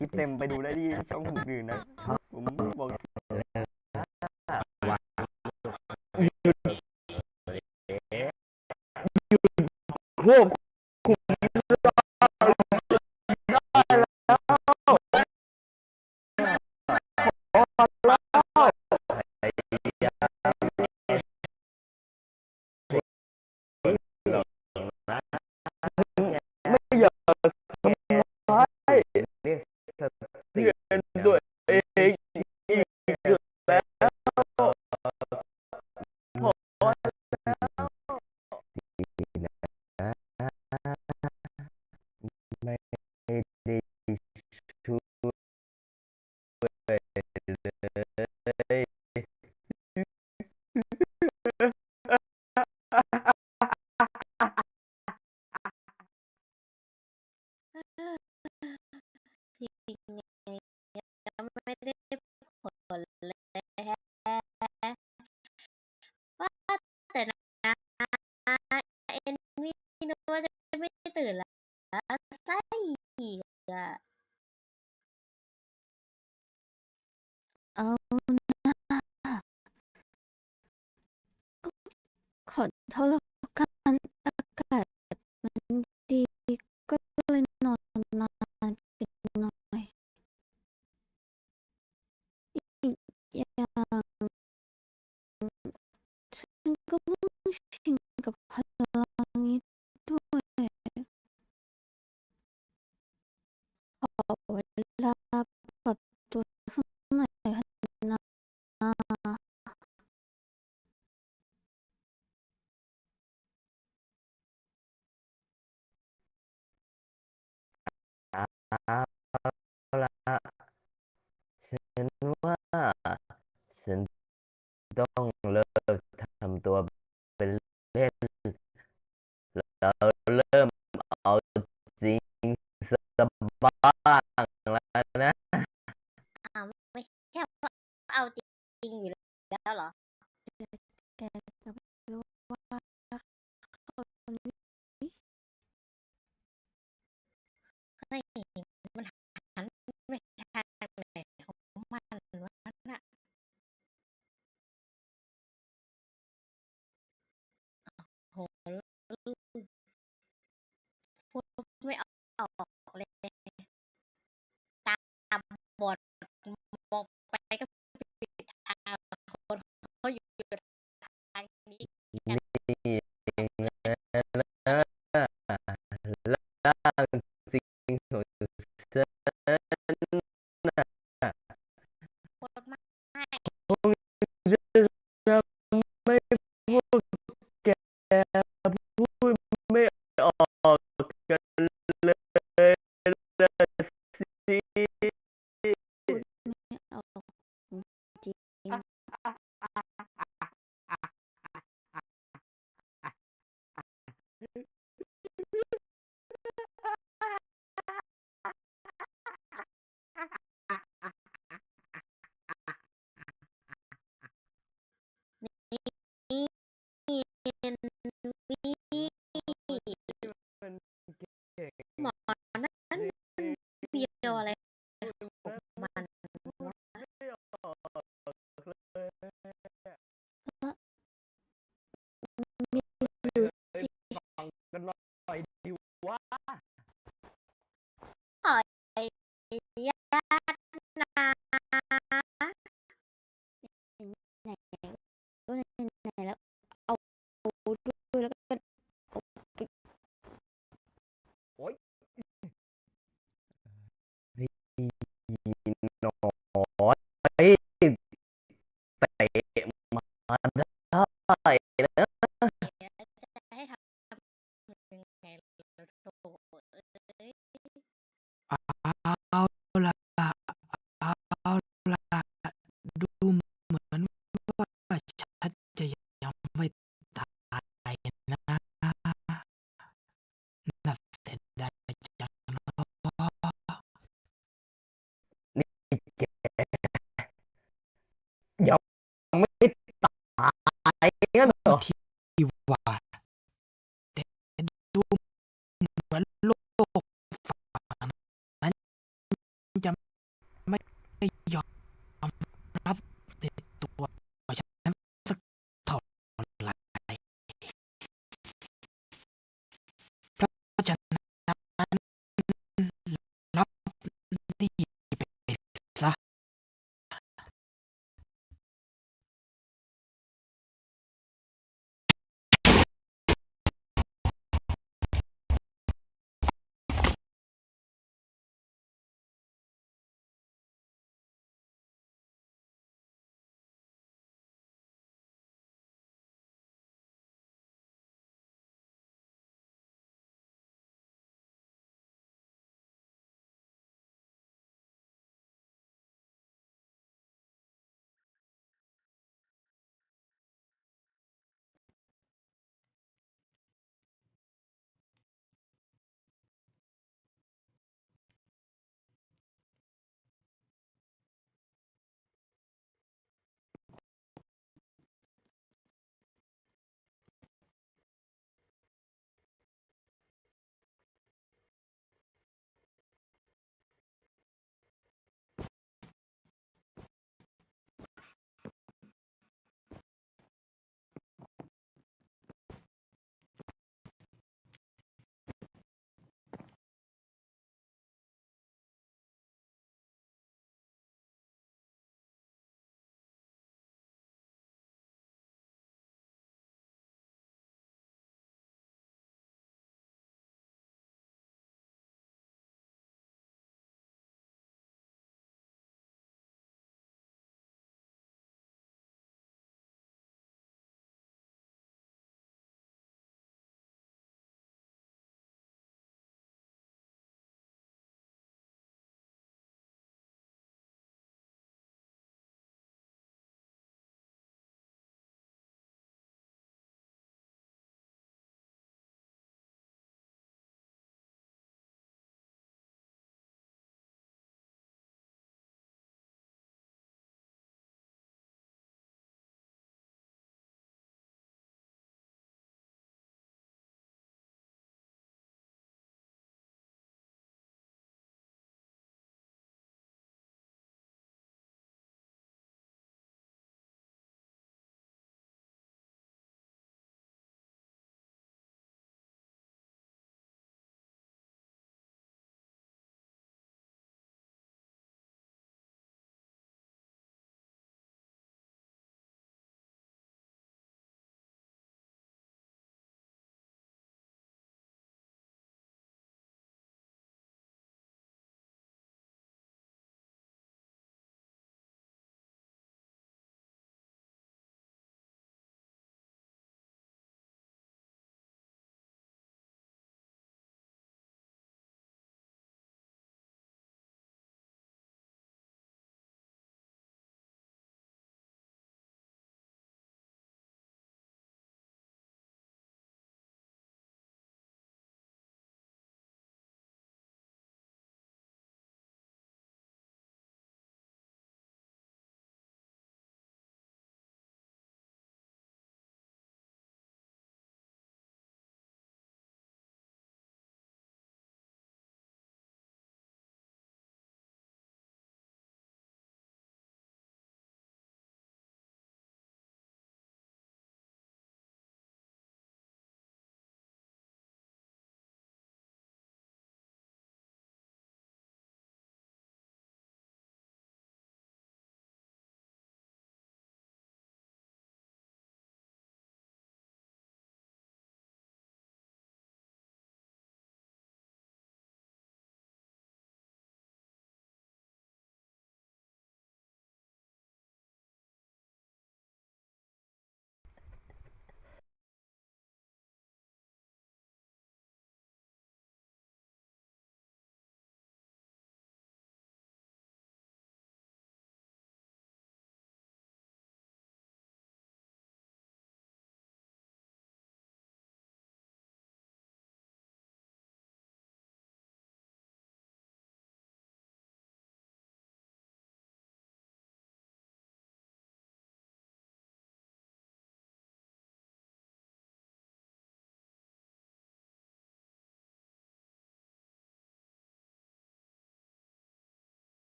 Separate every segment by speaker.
Speaker 1: คลิปเต็มไปดูได้ที่ช่อง
Speaker 2: คุกดื
Speaker 3: Hello 啊。Oh.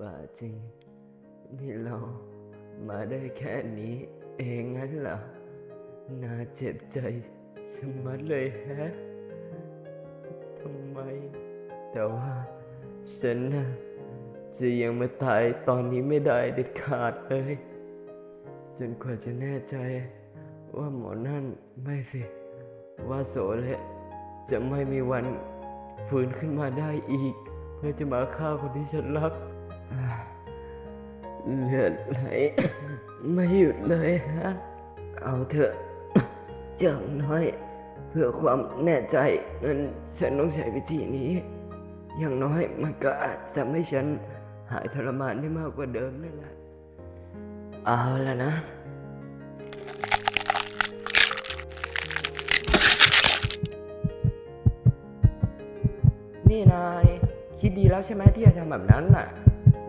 Speaker 3: ป่า
Speaker 2: จริง นี่
Speaker 4: เรามาได้
Speaker 2: แค่นี้ เองงั้นเหรอน่าเจ็บใจชะมัดเลยแฮะทำไม แต่ว่าฉันน่ะจะยังมาตายตอนนี้ไม่ได้เด็ดขาดเลย จนกว่าจะแน่ใจว่าหมอนั่นไม่สิ ว่าโสเละจะไม่มีวันฟื้นขึ้นมาได้อีก เพื่อจะมาฆ่าคนที่ฉันรัก เลือดไหลไม่หยุดเลยฮะ เอาเถอะอย่างน้อย เพื่อความแน่ใจงั้นฉันต้องใช้วิธีนี้ อย่างน้อยมันก็อาจจะทำให้ฉันหายทรมานได้มากกว่าเดิมนั่นแหละ เอาล้วนะนี่นายคิดดีแล้วใช่ไหมที่จะทำแบบนั้นน่ะ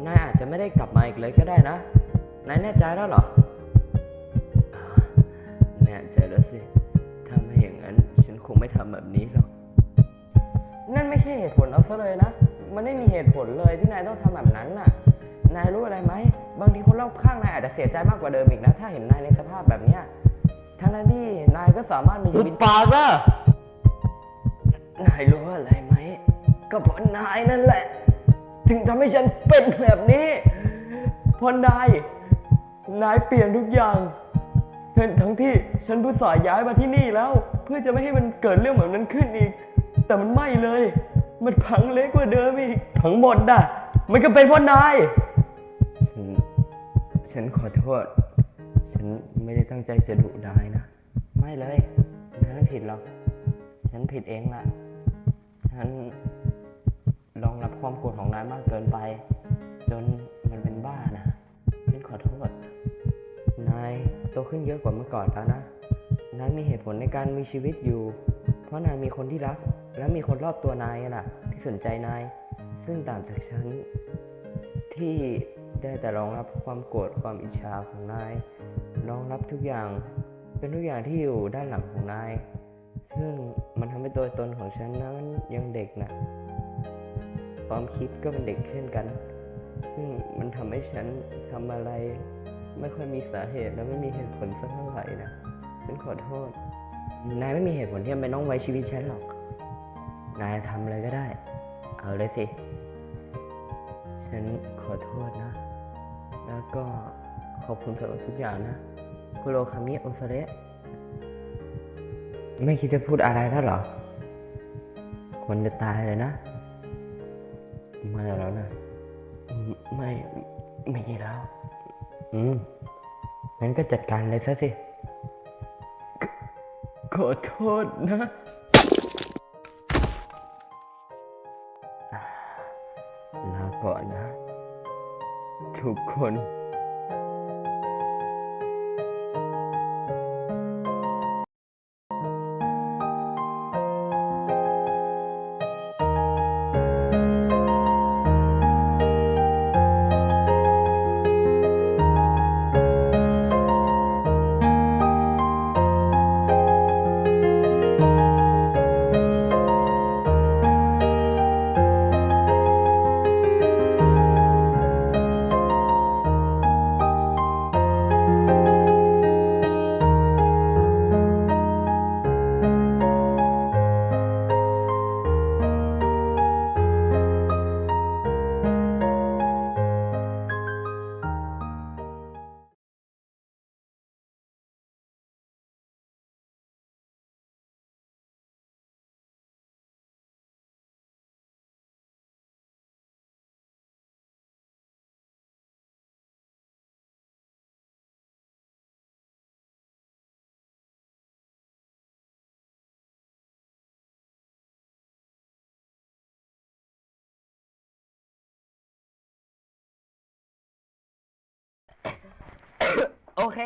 Speaker 2: นายอาจจะไม่ได้กลับมาอีกเลยก็ได้นะ นายแน่ใจแล้วเหรออ่าแน่ใจแล้วสิ ถ้าไม่อย่างนั้น ฉันคงไม่ทำแบบนี้หรอก นั่นไม่ใช่เหตุผลเอาซะเลยนะ มันไม่มีเหตุผลเลยที่นายต้องทำแบบนั้นน่ะ นายรู้อะไรไหม บางทีคนรอบข้างนายอาจจะเสียใจมากกว่าเดิมอีกนะ ถ้าเห็นนายในสภาพแบบเนี้ยทั้งนั้นที่นายก็สามารถมีชีวิตปากอะนายรู้อะไรไหม ก็เพราะนายนั่นแหละ ถึงทำให้ฉันเป็นแบบนี้เพราะนาย นายเปลี่ยนทุกอย่างทั้งทั้งที่ฉันผู้สายย้ายมาที่นี่แล้ว เพื่อจะไม่ให้มันเกิดเรื่องแบบนั้นขึ้นอีก แต่มันไม่เลย มันพังเละกกว่าเดิมอีกทั้งหมดน่ะ มันก็เป็นเพราะนาย ฉัน ฉันขอโทษ ฉันไม่ได้ตั้งใจจะดุนายนะ ไม่เลยนายไม่ผิดหรอก ฉันผิดเองละฉัน รองรับความโกรธของนายมากเกินไป จนมันเป็นบ้านะฉันขอโทษ นายโตขึ้นเยอะกว่าเมื่อก่อนแล้วนะ นายมีเหตุผลในการมีชีวิตอยู่ เพราะนายมีคนที่รัก และมีคนรอบตัวนายน่ะ ที่สนใจนาย ซึ่งต่างจากฉัน ที่ได้แต่รองรับความโกรธความอิจฉาของนาย รองรับทุกอย่าง เป็นทุกอย่างที่อยู่ด้านหลังของนาย ซึ่งมันทำให้ตัวตนของฉันนั้นยังเด็กนะ ความคิดก็เป็นเด็กเช่นกัน ซึ่งมันทำให้ฉันทำอะไร ไม่ค่อยมีสาเหตุและไม่มีเหตุผลสักเท่าไหร่นะฉันขอโทษ นายไม่มีเหตุผลที่จะไม่ต้องไว้ชีวิตฉันหรอก นายทำอะไรก็ได้ เอาเลยสิ ฉันขอโทษนะ แล้วก็ขอบคุณสำหรับทุกอย่างนะคุโรคามิโอซาเระไม่คิดจะพูดอะไรแล้วหรอ คนจะตายเลยนะ ไม่แล้วนะอืมไม่ไม่คิดแล้ว อืม งั้นก็จัดการเลยซะสิ ขอโทษนะ ลาก่อนนะ ทุกคน โอเค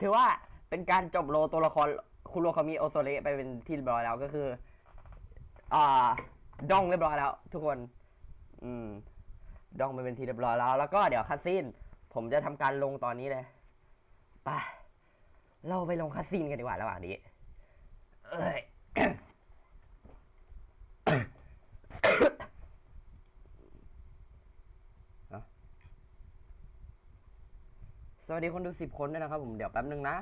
Speaker 2: ถือว่าเป็นการจบโลตัวละครคุโรคามิโอโซเระไปเป็นที่เรียบร้อยแล้วก็คือ อ่าดองเรียบร้อยแล้ว ทุกคน อืมดองไปเป็นที่เรียบร้อยแล้ว แล้วก็เดี๋ยวคัสซีนผมจะทำการลงตอนนี้เลยไปเราไปลงคัสซีนกันดีกว่าระหว่างนี้ เอ้ย วัสดีคนดูสิบคนด้วยนะครับผมเดี๋ยวแป๊บนึงนะ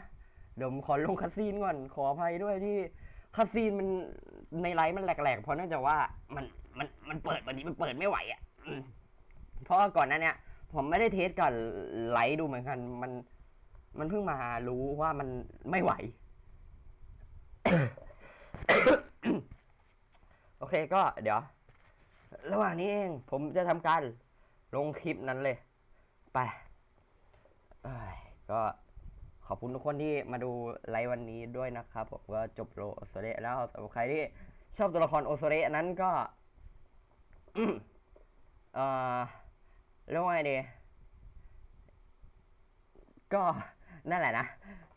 Speaker 2: เดี๋ยวผมขอลงคาซีนก่อน ขออภัยด้วยที่คาซีนมันในไลฟ์มันแหลกๆ เพราะเนื่องจากว่ามันมันมันเปิดวันนี้มันเปิดไม่ไหวอะเพราะก่อนหนั้นเนี่ย ผมไม่ได้เทสก่อนไลฟ์ดูเหมือนกัน มันมันเพิ่งมารู้ว่ามันไม่ไหว โอเคก็เดี๋ยว ระหว่างนี้เอง ผมจะทำการลงคลิปนั้นเลย ไป ก็ขอบคุณทุกคนที่มาดูไลฟ์วันนี้ด้วยนะครับผมก็จบโลโอโซเระแล้วสำหรับใครที่ชอบตัวละครโอโซเระนั้นก็เออเรียกว่าไงดีก็นั่นแหละนะ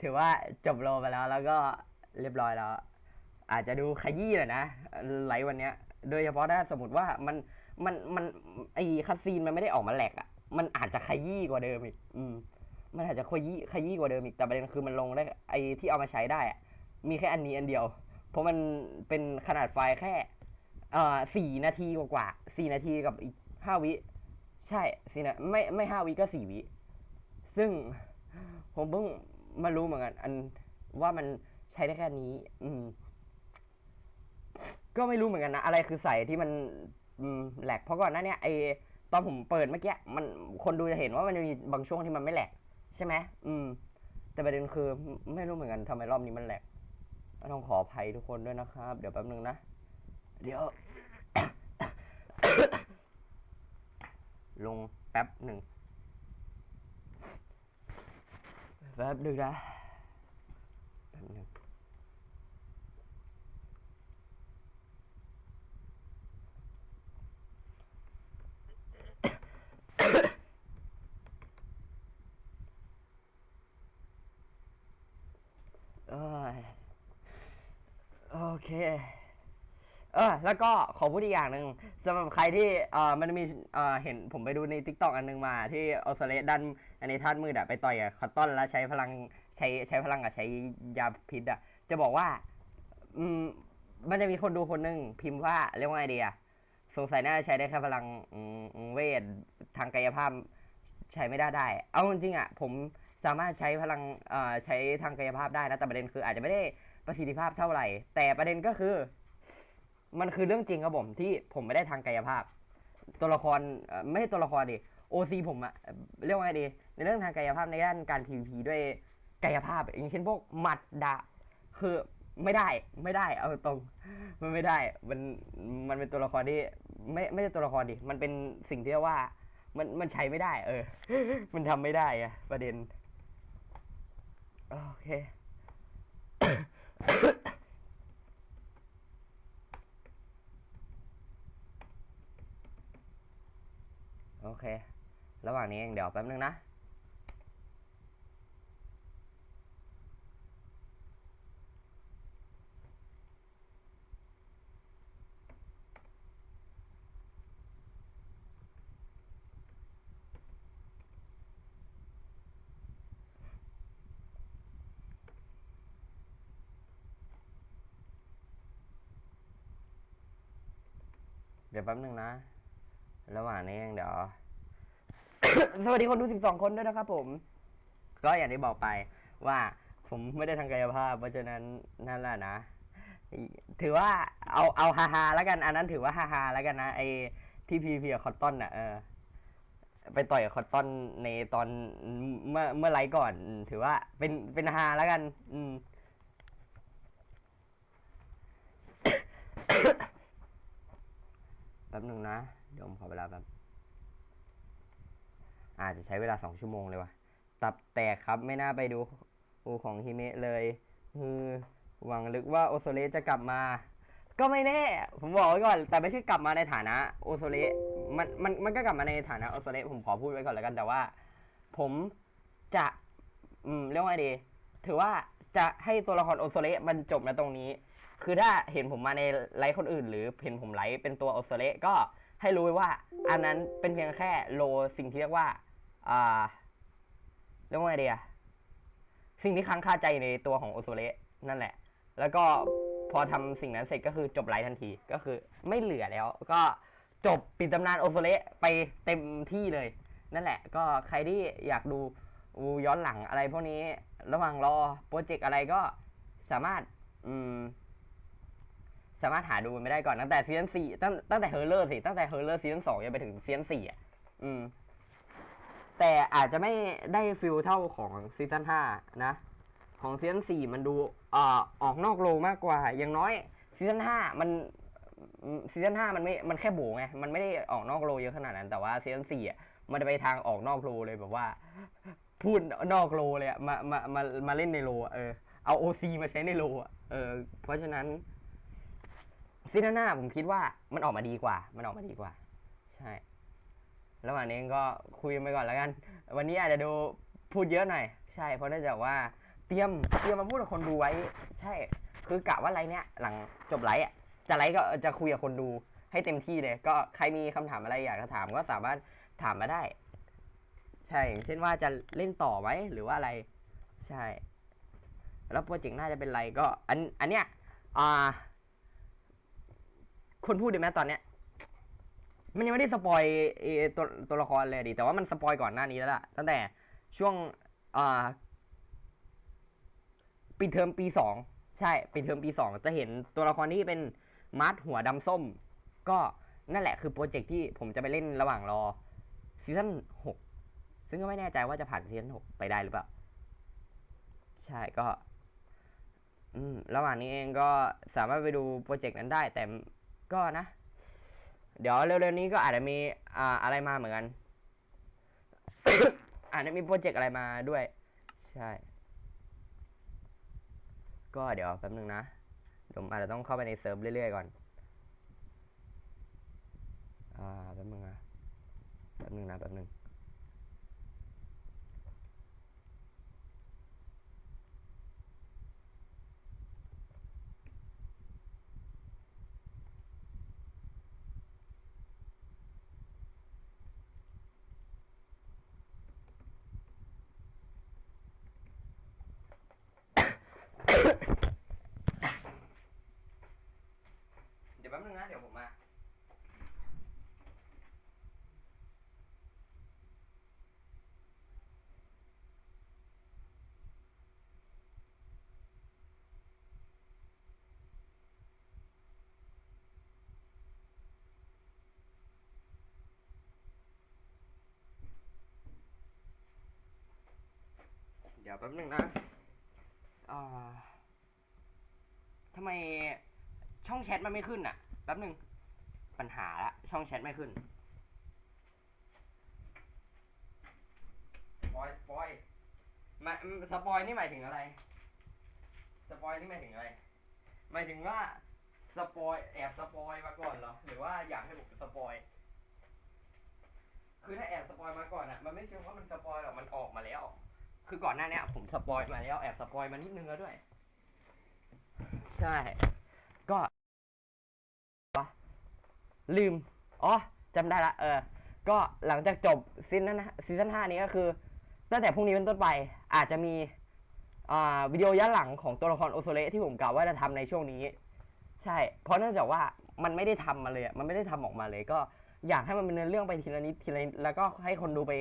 Speaker 2: ถือว่าจบโลไปแล้ว แล้วก็เรียบร้อยแล้ว อาจจะดูขยี้หน่อยนะไลฟ์วันเนี้ย โดยเฉพาะถ้าสมมติว่ามันมันมันไอคัสซีนมันไม่ได้ออกมาแหลกอะ่ะ มันอาจจะขยี้กว่าเดิมอีกอืม มันอาจจะขยี้ขยี้กว่าเดิมอีกแต่ประเด็นคือมันลงได้ไอที่เอามาใช้ได้อะมีแค่อันนี้อันเดียว เพราะมันเป็นขนาดไฟล์แค่เอ่อสี่นาทีกว่าสี่นาทีกับอีกห้าวิ ใช่สี่นะไม่ไม่ห้าวิก็สี่วิ ซึ่งผมเพิ่งมารู้เหมือนกันอันว่ามันใช้ได้แค่นี้ อืม ก็ไม่รู้เหมือนกันนะ อะไรคือใส่ที่มัน อืมแหลกเพราะก่อนหน้าเนี้ยไอตอนผมเปิดเมื่อกี้มันคนดูจะเห็นว่ามันมีบางช่วงที่มันไม่แหลก ใช่ไหมอืม แต่ประเด็นคือไม่รู้เหมือนกันทำไมรอบนี้มันแหลกต้องขออภัยทุกคนด้วยนะครับ เดี๋ยวแป๊บนึงนะ เดี๋ยว ลงแป๊บหนึ่งแป๊บหนึ่งนะแป๊บหนึ่ง เอ้ยโอเค เออ แล้วก็ขอพูดอีกอย่างหนึ่งสำหรับใครที่เอ่อมันมีเอ่อเห็นผมไปดูใน t ิ k t o k อันหนึงมาที่ออสเตรเลียดันอันนี้ท่านมืดอะไปต่อยกับคอตตอนแล้วใช้พลังใช้ใช้พลังกับใช้ยาพิษอะจะบอกว่า อืมมันจะมีคนดูคนหนึ่งพิมพ์ว่าเรียกว่าไงดีอะสงสัยน่าจะใช้ได้แค่พลังเวททางกายภาพใช้ไม่ได้ได้ เอาจริงๆอะผมสามารถใช้พลังใช้ทางกายภาพได้นะแต่ประเด็นคืออาจจะไม่ได้ประสิทธิภาพเท่าไหร่ แต่ประเด็นก็คือ มันคือเรื่องจริงครับผมที่ผมไม่ได้ทางกายภาพ ตัวละครไม่ใช่ตัวละครดิโอซีผมอะเรียกว่าไงดี ในเรื่องทางกายภาพในด้านการ PVP ด้วยกายภาพ อย่างเช่นพวกหมัดดาคือไม่ได้ไม่ได้เอาตรงมันไม่ได้มันมันเป็นตัวละครที่ไม่ไม่ใช่ตัวละครดิมันเป็นสิ่งที่เรียกว่า มันมันใช้ไม่ได้ เออ มันทำไม่ได้อะประเด็นโอเค เค ระหว่างนี้เองเดี๋ยวแป๊บนึงนะเดี๋ยวแป๊บนึงนะ ระหว่างนี้เองเดี๋ยว สวัสดีคนดู 12 คนด้วยนะครับผม ก็อย่างที่บอกไปว่าผมไม่ได้ทางกายภาพ เพราะฉะนั้นนั่นแหละนะ ถือว่าเอาเอาฮาฮาแล้วกัน อันนั้นถือว่าฮาฮาแล้วกันนะไอที่พีพีกับคอตตอนน่ะเออไปต่อยกับคอตตอนในตอนเมื่อเมื่อไรก่อน ถือว่าเป็นเป็นฮาแล้วกัน อืมแป๊บหนึ่งนะเดี๋ยวผมขอเวลาแป๊บ อาจจะใช้เวลาสองชั่วโมงเลยว่ะ ตับแตกครับไม่น่าไปดูอูของฮิเมะเลยฮือหวังลึกว่าโอโซเลสจะกลับมา ก็ไม่แน่ ผมบอกไว้ก่อน แต่ไม่ใช่กลับมาในฐานะโอโซเลสมันมันมันก็กลับมาในฐานะโอโซเลสผมขอพูดไว้ก่อนแล้วกันแต่ว่า ผมจะอืมเรียกว่าไงดีถือว่าจะให้ตัวละครโอโซเลสมันจบนะตรงนี้ คือถ้าเห็นผมมาในไลฟ์คนอื่น หรือเห็นผมไลฟ์เป็นตัวโอโซเลสก็ให้รู้ไว้ว่า อันนั้นเป็นเพียงแค่โลสิ่งที่เรียกว่า อ่าเรียกว่าไงดีอะสิ่งที่ค้างคาใจในตัวของโอโซเลสนั่นแหละ แล้วก็พอทำสิ่งนั้นเสร็จก็คือจบไลฟ์ทันทีก็คือไม่เหลือแล้ว ก็จบปิดตำนานโอโซเลสไปเต็มที่เลย นั่นแหละ ก็ใครที่อยากดูอูย้อนหลังอะไรพวกนี้ระหว่างรอโปรเจกต์อะไรก็สามารถอืมสามารถหาดูไม่ได้ก่อนตั้งแต่ซีซั่นสี่ตั้งตั้งแต่เฮอร์เลอร์สิตั้งแต่เฮอร์เลอร์ซีซั่นสองยังไปถึงซีซั่นสี่อะอืม แต่อาจจะไม่ได้ฟิลเท่าของซีซั่นห้านะ ของซีซั่นสี่มันดูอออกนอกโลมากกว่า อย่างน้อยซีซั่นห้ามันซีซั่นห้ามันไม่ มันแค่โบงไง มันไม่ได้ออกนอกโลเยอะขนาดนั้น แต่ว่าซีซั่นสี่อะ มันจะไปทางออกนอกโลเลยแบบว่า พูดนอกโลเลยอะมา มา มา มาเล่นในโลเออ เอาโอซีมาใช้ในโลอะเออ เพราะฉะนั้นซีซั่นหน้าผมคิดว่ามันออกมาดีกว่า มันออกมาดีกว่า ใช่ ระหว่างนี้ก็คุยไปก่อนแล้วกัน วันนี้อาจจะดูพูดเยอะหน่อย ใช่เพราะเนื่องจากว่าเตรียมเตรียมมาพูดกับคนดูไว้ ใช่ คือกะว่าไลฟ์เนี้ยหลังจบไลฟ์อะจะไลฟ์ก็จะคุยกับคนดูให้เต็มที่เลย ก็ใครมีคำถามอะไรอยากจะถามก็สามารถถามมาได้ ใช่เช่นว่าจะเล่นต่อไหมหรือว่าอะไร ใช่ แล้วโปรเจกต์น้าจะเป็นไรก็ อันอันเนี้ยอ่าคนพูดดีไหมตอนเนี้ย มันยังไม่ได้สปอยเอตัวตัวละครเลยดิแต่ว่ามันสปอยก่อนหน้านี้แล้วล่ะ ตั้งแต่ช่วงอ่าปิดเทอมปีสองใช่ปิดเทอมปีสองจะเห็นตัวละครที่เป็นมาร์ทหัวดำส้ม ก็นั่นแหละคือโปรเจกต์ที่ผมจะไปเล่นระหว่างรอซีซั่นหกซึ่งก็ไม่แน่ใจว่าจะผ่านซีซั่นหกไปได้หรือเปล่า ใช่ก็อืมระหว่างนี้เองก็สามารถไปดูโปรเจกต์นั้นได้แต่ก็นะ เดี๋ยวเร็วๆนี้ก็อาจจะมีอ่าอะไรมาเหมือนกัน อาจจะมีโปรเจกต์อะไรมาด้วย ใช่ ก็เดี๋ยวแป๊บนึงนะผมอาจจะต้องเข้าไปในเซิร์ฟเรื่อยๆก่อน อ่าแป๊บนึงนะแป๊บนึงนะแป๊บนึง เดี๋ยวแป๊บนึ งนะเดี๋ยวผมมาเดี๋ยวแป๊บนึงนะอ่าทำไมช่องแชทมันไม่ขึ้นอะ ป๊บหนึ่งปัญหาละช่องแชทไม่ขึ้นสปอยสปอยมาสปอยนี่หมายถึงอะไร สปอยนี่หมายถึงอะไร หมายถึงว่าสปอยแอบสปอยมาก่อนเหรอ หรือว่าอยากให้ผมสปอย คือถ้าแอบสปอยมาก่อนอะมันไม่ใช่ว่ามันสปอยหรอก มันออกมาแล้ว คือก่อนหน้านี้ผมสปอยมาแล้วแอบสปอยมานิดนึงแล้วด้วย ใช่ ก็ ลืม อ๋อจำได้ละ เออ ก็หลังจากจบซีซั่นนะซีซั่นห้านี้ก็คือ ตั้งแต่พรุ่งนี้เป็นต้นไป อาจจะมีอ่าวิดีโอย้อนหลังของตัวละครโอโซเลที่ผมกล่าวว่าจะทำในช่วงนี้ ใช่ เพราะเนื่องจากว่ามันไม่ได้ทำมาเลยมันไม่ได้ทำออกมาเลย ก็อยากให้มันเป็นเนื้อเรื่องไปทีละนิดทีละนิดแล้วก็ให้คนดูไป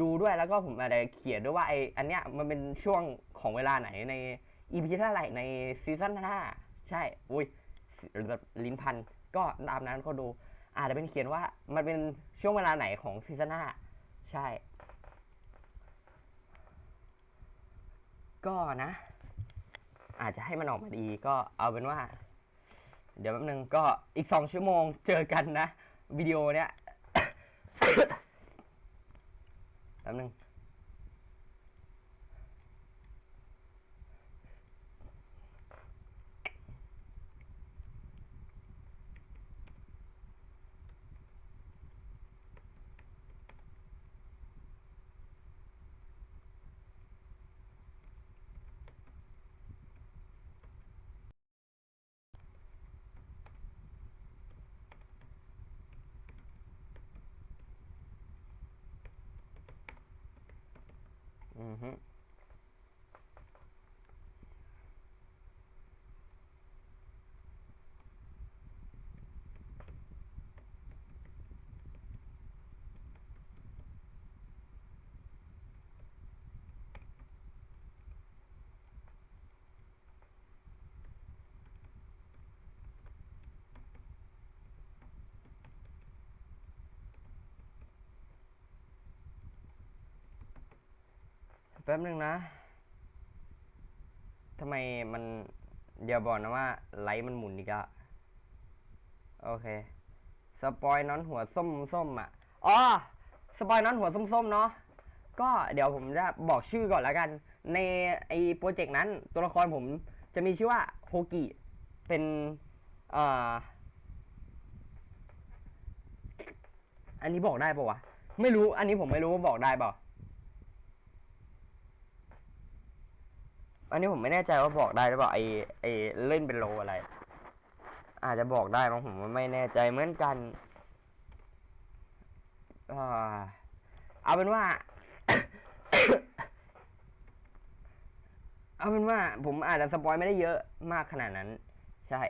Speaker 2: ดูด้วยแล้วก็ผมอาจจะเขียนด้วยว่าไออันเนี้ยมันเป็นช่วงของเวลาไหนในอีพีเท่าไหร่ในซีซั่นห้าใช่ อุ้ยแบบลิ้นพัน ก็ตามนั้นก็ดู อาจจะเป็นเขียนว่ามันเป็นช่วงเวลาไหนของซีซั่นห้าใช่ ก็นะ อาจจะให้มันออกมาดีก็เอาเป็นว่า เดี๋ยวแป๊บนึงก็อีกสองชั่วโมงเจอกันนะ วิดีโอเนี้ยแป๊บนึง อื ป๊บนึงนะทำไมมันเดี๋ยวบอกนะว่า ไลท์มันหมุนอีกอะโอเค สปอยน้อนหัวส้มส้มอะอ๋อสปอยน้อนหัวส้มส้มเนาะก็เดี๋ยวผมจะบอกชื่อก่อนแล้วกัน ในไอโปรเจกต์นั้นตัวละครผมจะมีชื่อว่าโฮกิเป็นเอ่ออันนี้บอกได้ปะวะ ไม่รู้อันนี้ผมไม่รู้ว่าบอกได้เปล่า อันนี้ผมไม่แน่ใจว่าบอกได้หรือเปล่าไอไอเล่นเป็นโลอะไร อาจจะบอกได้มั้งผมไม่แน่ใจเหมือนกันอเอาเป็นว่า เอาเป็นว่า ผมอาจจะสปอยไม่ได้เยอะมากขนาดนั้น ใช่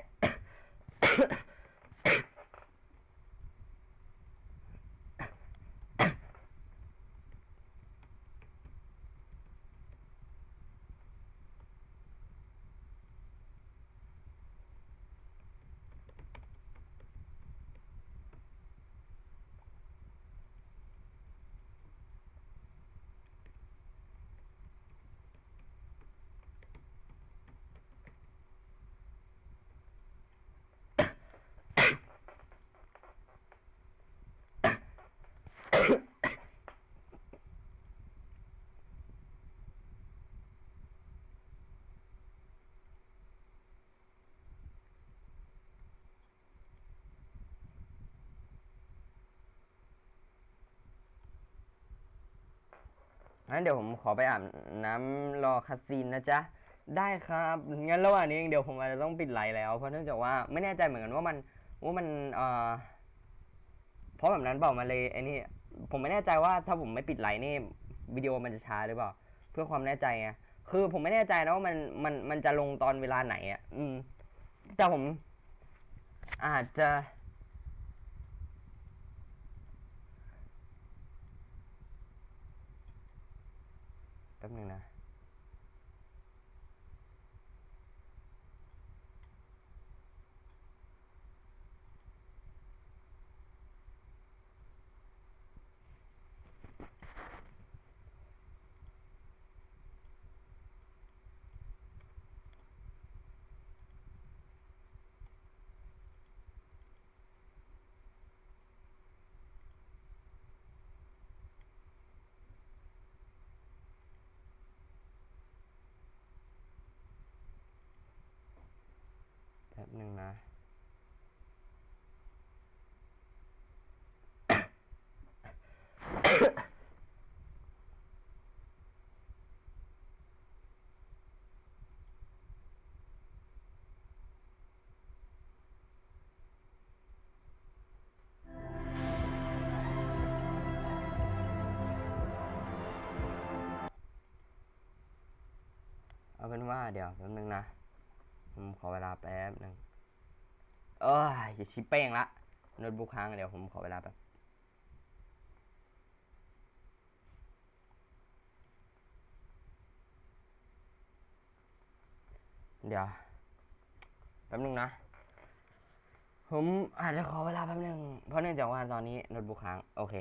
Speaker 2: งั้นเดี๋ยวผมขอไปอาบน้ำรอคาซีนนะจ๊ะ ได้ครับ งั้นระหว่างนี้เดี๋ยวผมอาจจะต้องปิดไลน์แล้ว เพราะเนื่องจากว่าไม่แน่ใจเหมือนกันว่ามันว่ามันเอ่อเพราะแบบนั้นเปล่ามาเลยไอ้นี่ผมไม่แน่ใจว่าถ้าผมไม่ปิดไลน์นี่วิดีโอมันจะช้าหรือเปล่า เพื่อความแน่ใจไงคือผมไม่แน่ใจนะว่ามันมันมันจะลงตอนเวลาไหนอะ อืม แต่ผมอาจจะ แป๊บ เอาเป็นว่าเดี๋ยวแป๊บนึงนะ ผมขอเวลาแป๊บนึงเอออย่าชิปเป้งละโน้ตบุ๊กค้างเดี๋ยวผมขอเวลาแป๊บเดี๋ยวแป๊บนึงนะ ผมอาจจะขอเวลาแป๊บนึงเพราะเนื่องจากว่าตอนนี้โน้ตบุ๊กค้าง โอเค